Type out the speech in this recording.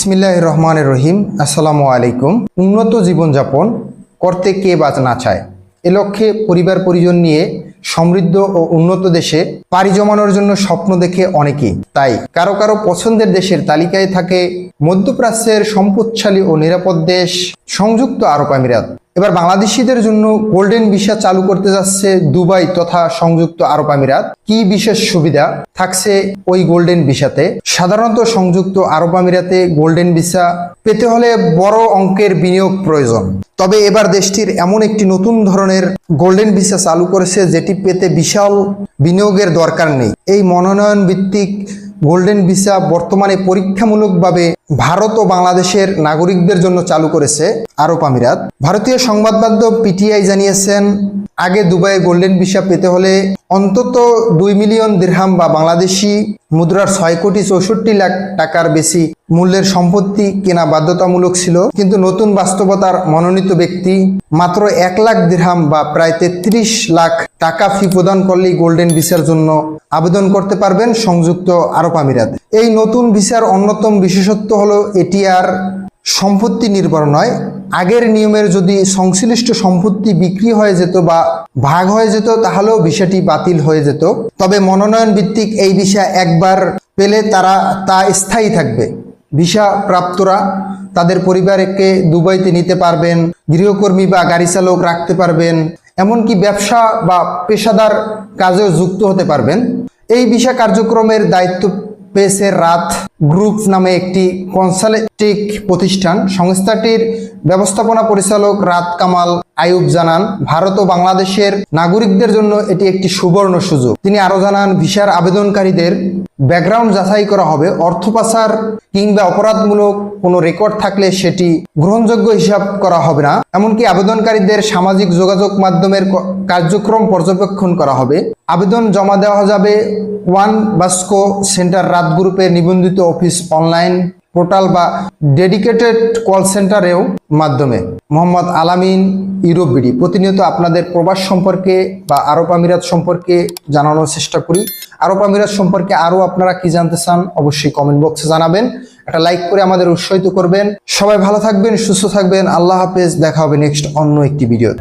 বিসমিল্লাহ রহমানের রহিম আসসালামু আলাইকুম। উন্নত জীবনযাপন করতে কে বাঁচ না চায়? এ লক্ষ্যে পরিবার পরিজন নিয়ে সমৃদ্ধ ও উন্নত দেশে পাড়ি জমানোর জন্য স্বপ্ন দেখে অনেকেই। তাই কারও কারও পছন্দের দেশের তালিকায় থাকে মধ্যপ্রাচ্যের সম্পদশালী ও নিরাপদ দেশ সংযুক্ত আরব আমিরাত। এবার বাংলাদেশিদের জন্য গোল্ডেন ভিসা চালু করতে যাচ্ছে দুবাই তথা সংযুক্ত আরব আমিরাত। কি বিশেষ সুবিধা? থাকছে ওই গোল্ডেন ভিসাতে। সাধারণত সংযুক্ত আরব আমিরাতে গোল্ডেন ভিসা পেতে হলে বড় অঙ্কের বিনিয়োগ প্রয়োজন। তবে এবার দেশটির এমন একটি নতুন ধরনের গোল্ডেন ভিসা চালু করেছে যেটি পেতে বিশাল বিনিয়োগের দরকার নেই। এই মনোনয়ন ভিত্তিক গোল্ডেন ভিসা বর্তমানে পরীক্ষামূলকভাবে ভারত ও বাংলাদেশের নাগরিকদের জন্য চালু করেছে আরব আমিরাত। ভারতীয় সংবাদ মাধ্যম পিটিআই জানিয়েছেন, আগে দুবাইয়ে গোল্ডেন ভিসা পেতে হলে অন্তত দুই মিলিয়ন দিরহাম বা বাংলাদেশি মুদ্রার ছয় কোটি চৌষট্টি লাখ টাকার বেশি মূল্যের সম্পত্তি কেনা বাধ্যতামূলক ছিল, কিন্তু নতুন বাস্তবতার মনোনীত ব্যক্তি মাত্র এক লাখ দিরহাম বা প্রায় তেত্রিশ লাখ টাকা ফি প্রদান করলেই গোল্ডেন ভিসার জন্য আবেদন করতে পারবেন সংযুক্ত আরব আমিরাত। এই নতুন ভিসার অন্যতম বিশেষত্ব হলো এটি আর সম্পত্তি নির্ভর নয়। আগের নিয়মের যদি সংশ্লিষ্ট সম্পত্তি বিক্রি হয়ে যেত বা ভাগ হয়ে যেত, তাহলেও বিষয়টি বাতিল হয়ে যেত। তবে মনোনয়ন ভিত্তিক এই ভিসা একবার পেলে তারা তা স্থায়ী থাকবে। ভিসা প্রাপ্তরা তাদের পরিবারকে দুবাইতে নিতে পারবেন, গৃহকর্মী বা গাড়ি চালক রাখতে পারবেন, এমনকি ব্যবসা বা পেশাদার কাজেও যুক্ত হতে পারবেন। এই ভিসা কার্যক্রমের দায়িত্ব পেয়েছে রাত গ্রুপ নামে একটি কনসালটেটিক প্রতিষ্ঠান। সংস্থাটির ব্যবস্থাপনা পরিচালক রাত কামাল আয়ুব জানান, ভারত ও বাংলাদেশের নাগরিকদের জন্য এটি একটি সুবর্ণ সুযোগ। তিনি আরও জানান, ভিসার আবেদনকারীদের ব্যাকগ্রাউন্ড যাচাই করা হবে। অর্থ পাচার কিংবা অপরাধমূলক কোনো রেকর্ড থাকলে সেটি গ্রহণযোগ্য হিসাব করা হবে না। এমনকি আবেদনকারীদের সামাজিক যোগাযোগ মাধ্যমের কার্যক্রম পর্যবেক্ষণ করা হবে। আবেদন জমা দেওয়া যাবে ওয়ান বাস্কো সেন্টার রাত গ্রুপে নিবন্ধিত অফিস অনলাইন। পোর্টাল বা ডেডিকেটেড কল সেন্টারেও মাধ্যমে। মোহাম্মদ আলামিন, ইউরোপ বিডি। প্রতিনিয়ত আপনাদের প্রবাস সম্পর্কে বা আরব আমিরাত সম্পর্কে জানানোর চেষ্টা করি। আরব আমিরাত সম্পর্কে আরও আপনারা কি জানতে চান অবশ্যই কমেন্ট বক্সে জানাবেন। একটা লাইক করে আমাদের উৎসাহিত করবেন। সবাই ভালো থাকবেন, সুস্থ থাকবেন। আল্লাহ হাফেজ। দেখা হবে নেক্সট অন্য একটি ভিডিও